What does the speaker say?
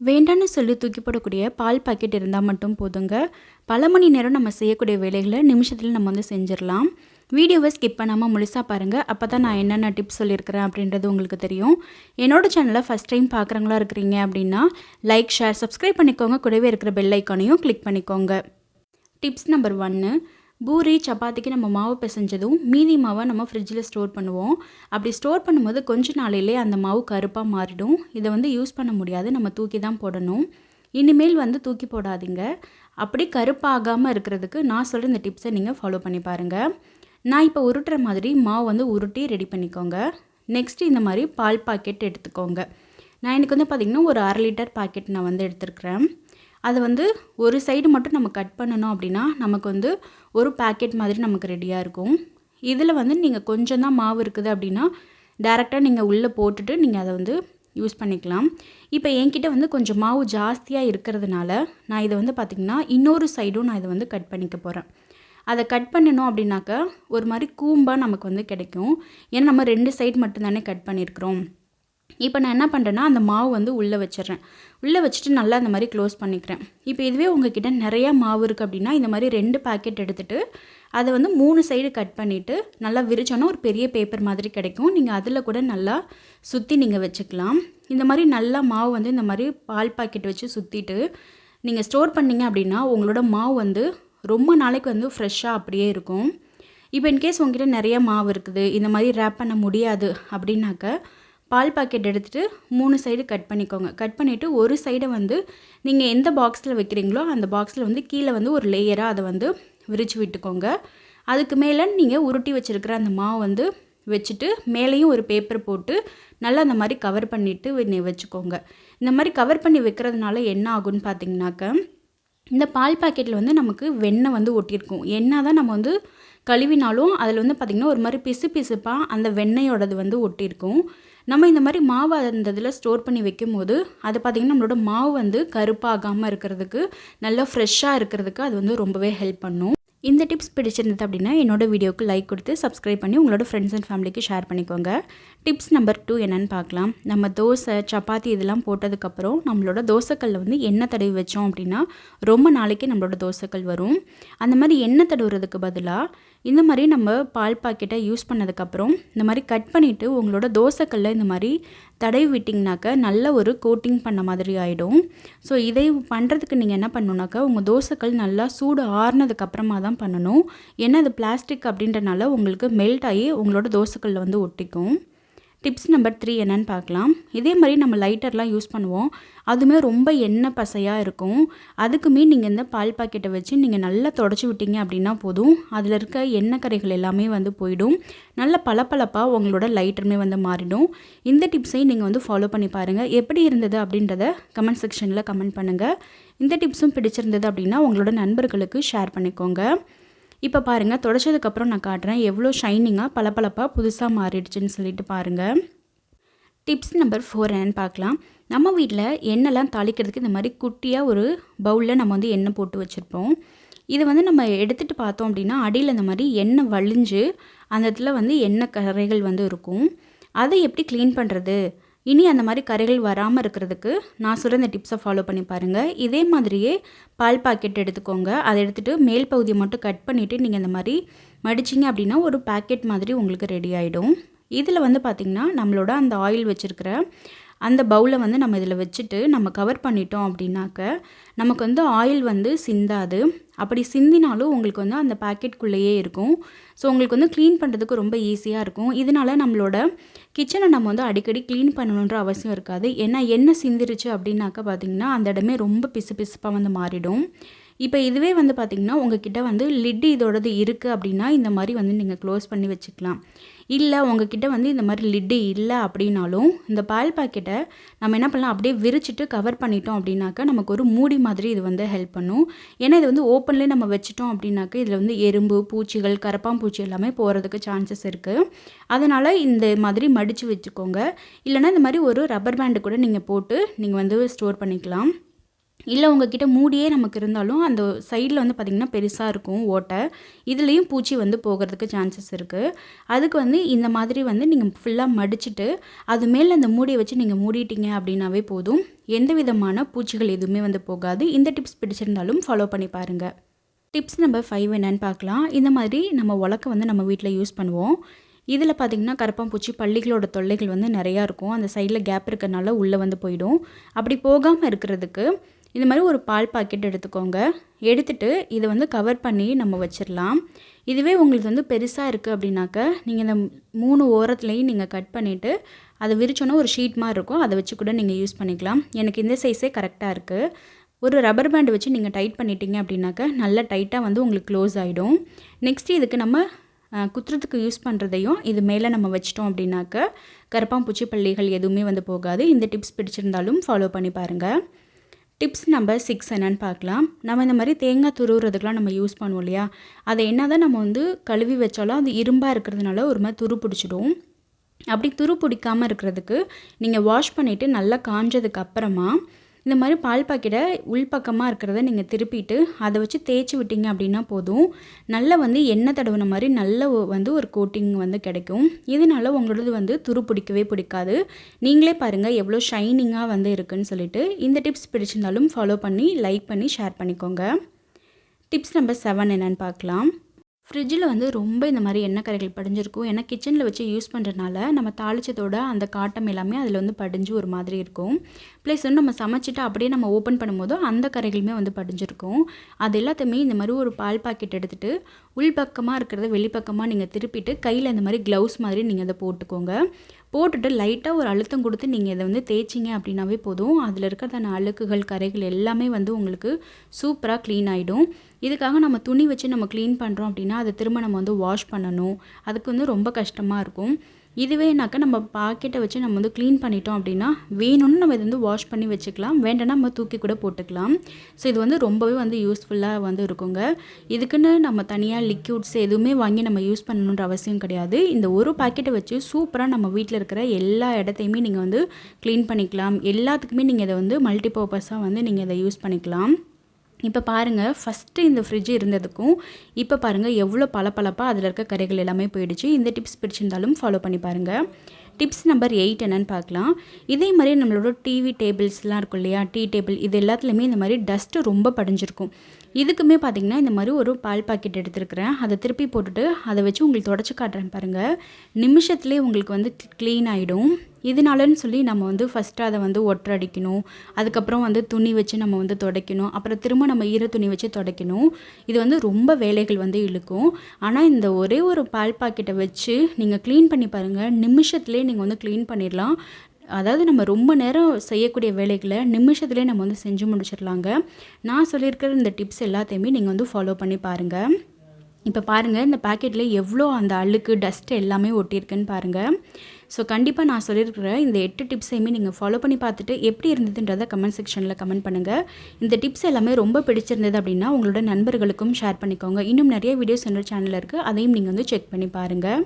வேண்டான்னு சொல்லி தூக்கி போடக்கூடிய பால் பாக்கெட் இருந்தால் மட்டும் போதுங்க. பல மணி நேரம் நம்ம செய்யக்கூடிய வேலைகளை நிமிஷத்தில் நம்ம வந்து செஞ்சிடலாம். வீடியோவை ஸ்கிப் பண்ணாமல் முழுசாக பாருங்கள் அப்போ தான் நான் என்னென்ன டிப்ஸ் சொல்லியிருக்கிறேன் அப்படின்றது உங்களுக்கு தெரியும். என்னோடய சேனலை ஃபஸ்ட் டைம் பார்க்குறவங்களா இருக்கிறீங்க அப்படின்னா லைக் ஷேர் சப்ஸ்கிரைப் பண்ணிக்கோங்க. கூடவே இருக்கிற பெல் ஐக்கானையும் கிளிக் பண்ணிக்கோங்க. டிப்ஸ் நம்பர் ஒன்று பூரி சப்பாத்திக்கு நம்ம மாவு பிசைஞ்சதும் மீதி மாவை நம்ம ஃப்ரிட்ஜில் ஸ்டோர் பண்ணுவோம். அப்படி ஸ்டோர் பண்ணும்போது கொஞ்ச நாளையிலே அந்த மாவு கருப்பாக மாறிடும். இதை வந்து யூஸ் பண்ண முடியாது. நம்ம தூக்கி தான் போடணும். இனிமேல் வந்து தூக்கி போடாதீங்க. அப்படி கருப்பாகாமல் இருக்கிறதுக்கு நான் சொல்கிற இந்த டிப்ஸை நீங்கள் ஃபாலோ பண்ணி பாருங்கள் நான் இப்போ உருட்டுற மாதிரி மாவு வந்து உருட்டி ரெடி பண்ணிக்கோங்க. நெக்ஸ்ட்டு இந்த மாதிரி பால் பாக்கெட் எடுத்துக்கோங்க. நான் எனக்கு வந்து பார்த்திங்கன்னா ஒரு அரை லிட்டர் பாக்கெட் நான் வந்து எடுத்துருக்குறேன். அதை வந்து ஒரு சைடு மட்டும் நம்ம கட் பண்ணணும் அப்படின்னா நமக்கு வந்து ஒரு பேக்கெட் மாதிரி நமக்கு ரெடியாக இருக்கும். இதில் வந்து நீங்கள் கொஞ்சம் தான் மாவு இருக்குது அப்படின்னா டேரெக்டாக நீங்கள் உள்ளே போட்டுட்டு நீங்கள் அதை வந்து யூஸ் பண்ணிக்கலாம். இப்போ என்கிட்ட வந்து கொஞ்சம் மாவு ஜாஸ்தியாக இருக்கிறதுனால நான் இதை வந்து பார்த்திங்கன்னா இன்னொரு சைடும் நான் இதை வந்து கட் பண்ணிக்க போகிறேன் அதை கட் பண்ணணும் அப்படின்னாக்கா ஒரு மாதிரி கூம்பாக நமக்கு வந்து கிடைக்கும். ஏன்னா நம்ம ரெண்டு சைடு மட்டும்தானே கட் பண்ணியிருக்கிறோம் இப்போ நான் என்ன பண்ணுறேன்னா அந்த மாவு வந்து உள்ளே வச்சிடுறேன். உள்ளே வச்சுட்டு நல்லா அந்த மாதிரி க்ளோஸ் பண்ணிக்கிறேன். இப்போ இதுவே உங்ககிட்ட நிறையா மாவு இருக்குது அப்படின்னா இந்த மாதிரி ரெண்டு பேக்கெட் எடுத்துகிட்டு அதை வந்து மூணு சைடு கட் பண்ணிவிட்டு நல்லா விரிச்சோன்னா ஒரு பெரிய பேப்பர் மாதிரி கிடைக்கும். நீங்கள் அதில் கூட நல்லா சுற்றி நீங்கள் வச்சுக்கலாம். இந்த மாதிரி நல்லா மாவு வந்து இந்த மாதிரி பால் பாக்கெட் வச்சு சுற்றிட்டு நீங்கள் ஸ்டோர் பண்ணிங்க அப்படின்னா உங்களோட மாவு வந்து ரொம்ப நாளைக்கு வந்து ஃப்ரெஷ்ஷாக அப்படியே இருக்கும். இப்போ இன்கேஸ் உங்ககிட்ட நிறைய மாவு இருக்குது இந்த மாதிரி ரேப் பண்ண முடியாது அப்படின்னாக்க பால் பாக்கெட் எடுத்துகிட்டு மூணு சைடு கட் பண்ணிக்கோங்க. கட் பண்ணிவிட்டு ஒரு சைடை வந்து நீங்கள் எந்த பாக்ஸில் வைக்கிறீங்களோ அந்த பாக்ஸில் வந்து கீழே வந்து ஒரு லேயராக அதை வந்து விரித்து விட்டுக்கோங்க. அதுக்கு மேலே நீங்கள் உருட்டி வச்சுருக்கிற அந்த மாவு வந்து வச்சுட்டு மேலேயும் ஒரு பேப்பர் போட்டு நல்லா அந்த மாதிரி கவர் பண்ணிவிட்டு வச்சுக்கோங்க. இந்த மாதிரி கவர் பண்ணி வைக்கிறதுனால என்ன ஆகும்னு பார்த்தீங்கன்னாக்க இந்த பால் பாக்கெட்டில் வந்து நமக்கு வெண்ணெய் வந்து ஒட்டியிருக்கும். என்ன தான் நம்ம வந்து கழுவினாலும் அதில் வந்து பார்த்திங்கன்னா ஒரு மாதிரி பிசு பிசுப்பாக அந்த வெண்ணெயோடது வந்து ஒட்டியிருக்கும். நம்ம இந்த மாதிரி மாவு அந்த இதில் ஸ்டோர் பண்ணி வைக்கும் போது அது பார்த்திங்கன்னா நம்மளோட மாவு வந்து கருப்பாகாமல் இருக்கிறதுக்கு நல்லா ஃப்ரெஷ்ஷாக இருக்கிறதுக்கு அது வந்து ரொம்பவே ஹெல்ப் பண்ணும். இந்த டிப்ஸ் பிடிச்சிருந்தது அப்படின்னா என்னோடய வீடியோக்கு லைக் கொடுத்து சப்ஸ்கிரைப் பண்ணி உங்களோட ஃப்ரெண்ட்ஸ் அண்ட் ஃபேமிலிக்கு ஷேர் பண்ணிக்கோங்க. டிப்ஸ் நம்பர் டூ என்னென்னு பார்க்கலாம். நம்ம தோசை சப்பாத்தி இதெல்லாம் போட்டதுக்கப்புறம் நம்மளோட தோசைக்கல்லில் வந்து எண்ணெய் தடவி வச்சோம் அப்படின்னா ரொம்ப நாளைக்கு நம்மளோட தோசைக்கல் வரும். அந்த மாதிரி எண்ணெய் தடவுறதுக்கு பதிலாக இந்த மாதிரி நம்ம பால் பாக்கெட்டை யூஸ் பண்ணதுக்கப்புறம் இந்த மாதிரி கட் பண்ணிவிட்டு உங்களோட தோசைக்கல்ல இந்த மாதிரி தடவி விட்டிங்கனாக்க நல்ல ஒரு கோட்டிங் பண்ண மாதிரி ஆகிடும் ஸோ இதை பண்ணுறதுக்கு நீங்கள் என்ன பண்ணணுனாக்கா உங்கள் தோசைக்கல் நல்லா சூடு ஆறுனதுக்கப்புறமா தான் பண்ணணும். ஏன்னா அது பிளாஸ்டிக் அப்படின்றனால உங்களுக்கு மெல்ட் ஆகி உங்களோட தோசைக்கல்ல வந்து ஒட்டிக்கும். டிப்ஸ் நம்பர் த்ரீ என்னன்னு பார்க்கலாம். இதே மாதிரி நம்ம லைட்டர்லாம் யூஸ் பண்ணுவோம். அதுவுமே ரொம்ப எண்ணெய் பசையாக இருக்கும். அதுக்குமே நீங்கள் இந்த பால் பாக்கெட்டை வச்சு நீங்கள் நல்லா தொடச்சி விட்டீங்க அப்படின்னா போதும். அதில் இருக்க எண்ணெய் கரைகள் எல்லாமே வந்து போயிடும். நல்ல பளபளப்பாக உங்களோட லைட்டருமே வந்து மாறிடும். இந்த டிப்ஸையும் நீங்கள் வந்து ஃபாலோ பண்ணி பாருங்கள் எப்படி இருந்தது அப்படின்றத கமெண்ட் செக்ஷனில் கமெண்ட் பண்ணுங்கள் இந்த டிப்ஸும் பிடிச்சிருந்தது அப்படின்னா உங்களோட நண்பர்களுக்கு ஷேர் பண்ணிக்கோங்க. இப்போ பாருங்கள் தொடச்சதுக்கப்புறம் நான் காட்டுறேன். எவ்வளோ ஷைனிங்காக பளபளப்பாக புதுசாக மாறிடுச்சுன்னு சொல்லிட்டு பாருங்கள் டிப்ஸ் நம்பர் ஃபோர் என்னன்னு பார்க்கலாம். நம்ம வீட்டில் எண்ணெய்லாம் தாளிக்கிறதுக்கு இந்த மாதிரி குட்டியாக ஒரு பவுலில் நம்ம வந்து எண்ணெய் போட்டு வச்சுருப்போம். இதை வந்து நம்ம எடுத்துகிட்டு பார்த்தோம் அப்படின்னா அடியில் இந்த மாதிரி எண்ணெய் வழிஞ்சு அந்த இடத்துல வந்து எண்ணெய் கரைகள் வந்து இருக்கும். அதை எப்படி க்ளீன் பண்ணுறது இனி அந்த மாதிரி கரைகள் வராமல் இருக்கிறதுக்கு நான் சொல்கிற இந்த டிப்ஸை ஃபாலோ பண்ணி பாருங்கள் இதே மாதிரியே பால் பாக்கெட் எடுத்துக்கோங்க. அதை எடுத்துகிட்டு மேல் பகுதியை மட்டும் கட் பண்ணிவிட்டு நீங்கள் இந்த மாதிரி மடிச்சிங்க அப்படின்னா ஒரு பேக்கெட் மாதிரி உங்களுக்கு ரெடி ஆகிடும் இதில் வந்து பார்த்திங்கன்னா நம்மளோட அந்த ஆயில் வச்சுருக்கிற அந்த பவுலை வந்து நம்ம இதில் வச்சுட்டு நம்ம கவர் பண்ணிட்டோம் அப்படின்னாக்க நமக்கு வந்து ஆயில் வந்து சிந்தாது. அப்படி சிந்தினாலும் உங்களுக்கு வந்து அந்த பேக்கெட்குள்ளேயே இருக்கும். ஸோ உங்களுக்கு வந்து க்ளீன் பண்ணுறதுக்கு ரொம்ப ஈஸியாக இருக்கும். இதனால் நம்மளோட கிச்சனை நம்ம வந்து அடிக்கடி க்ளீன் பண்ணணுன்ற அவசியம் இருக்காது. ஏன்னா என்ன சிந்திருச்சு அப்படின்னாக்க பார்த்திங்கன்னா அந்த இடமே ரொம்ப பிசு பிசுப்பாக வந்து மாறிடும். இப்போ இதுவே வந்து பார்த்திங்கன்னா உங்ககிட்ட வந்து லிட்டு இதோடது இருக்குது அப்படின்னா இந்த மாதிரி வந்து நீங்கள் க்ளோஸ் பண்ணி வச்சுக்கலாம். இல்லை உங்ககிட்ட வந்து இந்த மாதிரி லிட்டு இல்லை அப்படின்னாலும் இந்த பால் பாக்கெட்டை நம்ம என்ன பண்ணலாம்? அப்படியே விரிச்சிட்டு கவர் பண்ணிட்டோம் அப்படின்னாக்கா நமக்கு ஒரு மூடி மாதிரி இது வந்து ஹெல்ப் பண்ணும். ஏன்னா இது வந்து ஓப்பன்லேயே நம்ம வச்சிட்டோம் அப்படின்னாக்கா இதில் வந்து எறும்பு பூச்சிகள் கரப்பாம்பூச்சி எல்லாமே போகிறதுக்கு சான்சஸ் இருக்குது அதனால் இந்த மாதிரி மடித்து வச்சுக்கோங்க. இல்லைனா இந்த மாதிரி ஒரு ரப்பர் பேண்டு கூட நீங்கள் போட்டு நீங்கள் வந்து ஸ்டோர் பண்ணிக்கலாம். இல்லை உங்ககிட்ட மூடியே நமக்கு இருந்தாலும் அந்த சைடில் வந்து பார்த்திங்கன்னா பெருசாக இருக்கும் ஓட்டை. இதுலேயும் பூச்சி வந்து போகிறதுக்கு சான்சஸ் இருக்குது அதுக்கு வந்து இந்த மாதிரி வந்து நீங்கள் ஃபுல்லாக மடிச்சுட்டு அது மேலே அந்த மூடியை வச்சு நீங்கள் மூடிட்டீங்க அப்படின்னாவே போதும். எந்த விதமான பூச்சிகள் எதுவுமே வந்து போகாது. இந்த டிப்ஸ் பிடிச்சிருந்தாலும் ஃபாலோ பண்ணி பாருங்கள் டிப்ஸ் நம்பர் ஃபைவ் என்னன்னு பார்க்கலாம். இந்த மாதிரி நம்ம உலக்க வந்து நம்ம வீட்டில் யூஸ் பண்ணுவோம். இதில் பார்த்திங்கன்னா கரப்பாம்பூச்சி பள்ளிகளோட தொல்லைகள் வந்து நிறையா இருக்கும். அந்த சைடில் கேப் இருக்கிறனால உள்ளே வந்து போயிடும். அப்படி போகாமல் இருக்கிறதுக்கு இந்த மாதிரி ஒரு பால் பாக்கெட் எடுத்துக்கோங்க. எடுத்துட்டு இதை வந்து கவர் பண்ணி நம்ம வச்சிடலாம் இதுவே உங்களுக்கு வந்து பெருசாக இருக்குது அப்படின்னாக்க நீங்கள் இந்த மூணு ஓரத்துலேயும் நீங்கள் கட் பண்ணிவிட்டு அதை விரிச்சோன்னா ஒரு ஷீட் மாதிரி இருக்கும். அதை வச்சு கூட நீங்கள் யூஸ் பண்ணிக்கலாம். எனக்கு இந்த சைஸே கரெக்டாக இருக்குது ஒரு ரப்பர் பேண்டு வச்சு நீங்கள் டைட் பண்ணிட்டீங்க அப்படின்னாக்க நல்லா டைட்டாக வந்து உங்களுக்கு க்ளோஸ் ஆகிடும் நெக்ஸ்ட் இதுக்கு நம்ம குத்துறதுக்கு யூஸ் பண்ணுறதையும் இது மேலே நம்ம வச்சிட்டோம் அப்படின்னாக்க கரப்பாம்பூச்சி பள்ளிகள் எதுவுமே வந்து போகாது. இந்த டிப்ஸ் பிடிச்சிருந்தாலும் ஃபாலோ பண்ணி பாருங்கள் டிப்ஸ் நம்பர் சிக்ஸ் என்னென்னு பார்க்கலாம். நம்ம இந்த மாதிரி தேங்காய் துருவுறதுக்கெலாம் நம்ம யூஸ் பண்ணுவோம் இல்லையா? அதை என்ன தான் நம்ம வந்து கழுவி வச்சாலும் அது இரும்பாக இருக்கிறதுனால ஒரு மாதிரி துரு பிடிச்சிடும். அப்படி துரு பிடிக்காமல் இருக்கிறதுக்கு நீங்கள் வாஷ் பண்ணிவிட்டு நல்லா காஞ்சதுக்கு அப்புறமா இந்த மாதிரி பால் பாக்கெட்டை உள்பக்கமாக இருக்கிறத நீங்கள் திருப்பிட்டு அதை வச்சு தேய்ச்சி விட்டீங்க அப்படின்னா போதும். நல்லா வந்து எண்ணெய் தடவின மாதிரி நல்ல வந்து ஒரு கோட்டிங் வந்து கிடைக்கும். இதனால உங்களோடது வந்து துரு பிடிக்கவே பிடிக்காது. நீங்களே பாருங்கள் எவ்வளோ ஷைனிங்காக வந்து இருக்குன்னு சொல்லிட்டு. இந்த டிப்ஸ் பிடிச்சிருந்தாலும் ஃபாலோ பண்ணி லைக் பண்ணி ஷேர் பண்ணிக்கோங்க. டிப்ஸ் நம்பர் செவன் என்னென்னு பார்க்கலாம். ஃப்ரிட்ஜில் வந்து ரொம்ப இந்த மாதிரி எண்ணெய் கரைகள் படிஞ்சிருக்கும். ஏன்னா கிச்சனில் வச்சு யூஸ் பண்ணுறதுனால நம்ம தாளிச்சதோட அந்த காட்டம் எல்லாமே அதில் வந்து படிஞ்சு ஒரு மாதிரி இருக்கும். ப்ளஸ் வந்து நம்ம சமைச்சிட்டு அப்படியே நம்ம ஓப்பன் பண்ணும்போது அந்த கரைகளுமே வந்து படிஞ்சிருக்கும். அது எல்லாத்தையுமே இந்த மாதிரி ஒரு பால் பாக்கெட் எடுத்துகிட்டு உள்பக்கமாக இருக்கிறத வெளிப்பக்கமாக நீங்கள் திருப்பிட்டு கையில் இந்த மாதிரி க்ளவுஸ் மாதிரி நீங்கள் அதை போட்டுக்கோங்க. போட்டுட்டு லைட்டாக ஒரு அழுத்தம் கொடுத்து நீங்கள் இதை வந்து தேய்ச்சிங்க அப்படின்னாவே போதும். அதில் இருக்கிறதான அழுக்குகள் கரைகள் எல்லாமே வந்து உங்களுக்கு சூப்பராக க்ளீன் ஆகிடும் இதுக்காக நம்ம துணி வச்சு நம்ம க்ளீன் பண்ணுறோம் அப்படின்னா அதை திரும்ப நம்ம வந்து வாஷ் பண்ணணும். அதுக்கு வந்து ரொம்ப கஷ்டமாக இருக்கும். இதுவேனாக்கா நம்ம பாக்கெட்டை வச்சு நம்ம வந்து க்ளீன் பண்ணிட்டோம் அப்படின்னா வேணும்னு நம்ம இது வந்து வாஷ் பண்ணி வச்சுக்கலாம். வேண்டாம்னா நம்ம தூக்கி கூட போட்டுக்கலாம். ஸோ இது வந்து ரொம்பவே வந்து யூஸ்ஃபுல்லாக வந்து இருக்குங்க. இதுக்குன்னு நம்ம தனியாக லிக்யூட்ஸ் எதுவுமே வாங்கி நம்ம யூஸ் பண்ணணுன்ற அவசியம் கிடையாது. இந்த ஒரு பாக்கெட்டை வச்சு சூப்பராக நம்ம வீட்டில் இருக்கிற எல்லா இடத்தையுமே நீங்கள் வந்து க்ளீன் பண்ணிக்கலாம். எல்லாத்துக்குமே நீங்கள் இதை வந்து மல்டி பர்பஸாக வந்து நீங்கள் இதை யூஸ் பண்ணிக்கலாம். இப்போ பாருங்கள் ஃபஸ்ட்டு இந்த ஃப்ரிட்ஜ் இருந்ததுக்கும் இப்போ பாருங்கள் எவ்வளோ பளபளப்பாக அதில் இருக்க கரைகள் எல்லாமே போயிடுச்சு. இந்த டிப்ஸ் பிடிச்சிருந்தாலும் ஃபாலோ பண்ணி பாருங்கள் டிப்ஸ் நம்பர் எயிட் என்னென்னு பார்க்கலாம். இதே மாதிரி நம்மளோட டிவி டேபிள்ஸ்லாம் இருக்கும் இல்லையா? டீ டேபிள் இது எல்லாத்துலேயுமே இந்த மாதிரி டஸ்ட்டு ரொம்ப படிஞ்சிருக்கும். இதுக்குமே பார்த்திங்கன்னா இந்த மாதிரி ஒரு பால் பாக்கெட் எடுத்துருக்கிறேன். அதை திருப்பி போட்டுட்டு அதை வச்சு உங்களுக்கு தொடச்சி காட்டுறேன் பாருங்கள் நிமிஷத்துலேயே உங்களுக்கு வந்து க்ளீன் ஆகிடும் இதனாலன்னு சொல்லி நம்ம வந்து ஃபஸ்ட்டு அதை வந்து ஒற்றடிக்கணும் அதுக்கப்புறம் வந்து துணி வச்சு நம்ம வந்து துடைக்கணும். அப்புறம் திரும்ப நம்ம ஈர துணி வச்சு துடைக்கணும். இது வந்து ரொம்ப வேலைகள் வந்து இழுக்கும். ஆனால் இந்த ஒரே ஒரு பால் பாக்கெட்டை வச்சு நீங்கள் க்ளீன் பண்ணி பாருங்கள் நிமிஷத்துலேயே நீங்கள் வந்து க்ளீன் பண்ணிடலாம். அதாவது நம்ம ரொம்ப நேரம் செய்யக்கூடிய வேலைகளை நிமிஷத்துலேயே நம்ம வந்து செஞ்சு முடிச்சிடலாங்க. நான் சொல்லியிருக்கிற இந்த டிப்ஸ் எல்லாத்தையுமே நீங்கள் வந்து ஃபாலோ பண்ணி பாருங்கள் இப்போ பாருங்கள் இந்த பேக்கெட்டில் எவ்வளோ அந்த அழுக்கு டஸ்ட் எல்லாமே ஒட்டியிருக்குன்னு பாருங்கள் ஸோ கண்டிப்பாக நான் சொல்லியிருக்கிற இந்த எட்டு டிப்ஸையுமே நீங்கள் ஃபாலோ பண்ணி பார்த்துட்டு எப்படி இருந்ததுன்றதை கமெண்ட் செக்ஷனில் கமெண்ட் பண்ணுங்கள் இந்த டிப்ஸ் எல்லாமே ரொம்ப பிடிச்சிருந்தது அப்படின்னா உங்களோட நண்பர்களுக்கும் ஷேர் பண்ணிக்கோங்க. இன்னும் நிறைய வீடியோஸ் என்னோட சேனலில் இருக்குது அதையும் நீங்கள் வந்து செக் பண்ணி பாருங்கள்